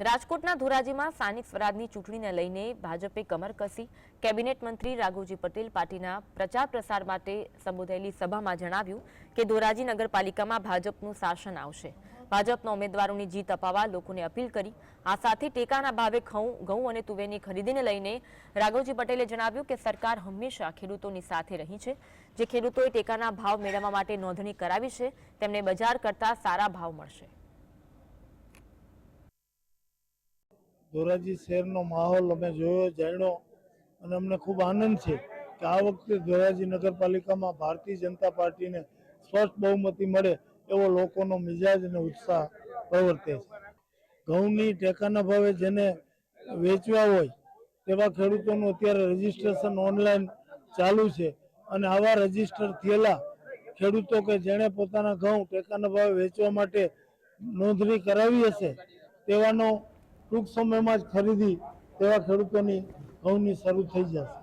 રાજકોટના ધોરાજીમાં સ્થાનિક સ્વરાજની ચૂંટણીને લઈને ભાજપે કમર કસી. કેબિનેટ મંત્રી રાઘુજી પટેલ પાર્ટીના પ્રચાર પ્રસાર માટે સંબોધાયેલી સભામાં જણાવ્યું કે ધોરાજી નગરપાલિકામાં ભાજપનું શાસન આવશે. ભાજપના ઉમેદવારોની જીત અપાવવા લોકોને અપીલ કરી. આ સાથે ટેકાના ભાવે ઘઉં ઘઉં અને તુવેરની ખરીદીને લઈને રાઘવજી પટેલે જણાવ્યું કે સરકાર હંમેશા ખેડૂતોની સાથે રહી છે. જે ખેડૂતોએ ટેકાના ભાવ મેળવવા માટે નોંધણી કરાવી છે, તેમને બજાર કરતાં સારા ભાવ મળશે. ધોરાજી શહેરનો માહોલ અમે જોયો, જાણ્યો અને અમને ખૂબ આનંદ છે કે આ વખતે ધોરાજી નગરપાલિકામાં ભારતીય જનતા પાર્ટીને સ્પષ્ટ બહુમતી મળે એવો લોકોનો મિજાજ અને ઉત્સાહ પ્રવર્તે છે. ઘઉંની ટેકાના ભાવે જેને વેચવા હોય તેવા ખેડૂતોનું અત્યારે રજીસ્ટ્રેશન ઓનલાઈન ચાલુ છે અને આવા રજિસ્ટર થયેલા ખેડૂતો કે જેણે પોતાના ઘઉં ટેકાના ભાવે વેચવા માટે નોંધણી કરાવી હશે તેવાનો ટૂંક સમયમાં જ ખરીદી તેવા ખેડૂતોની ઘઉંની શરૂ થઈ જશે.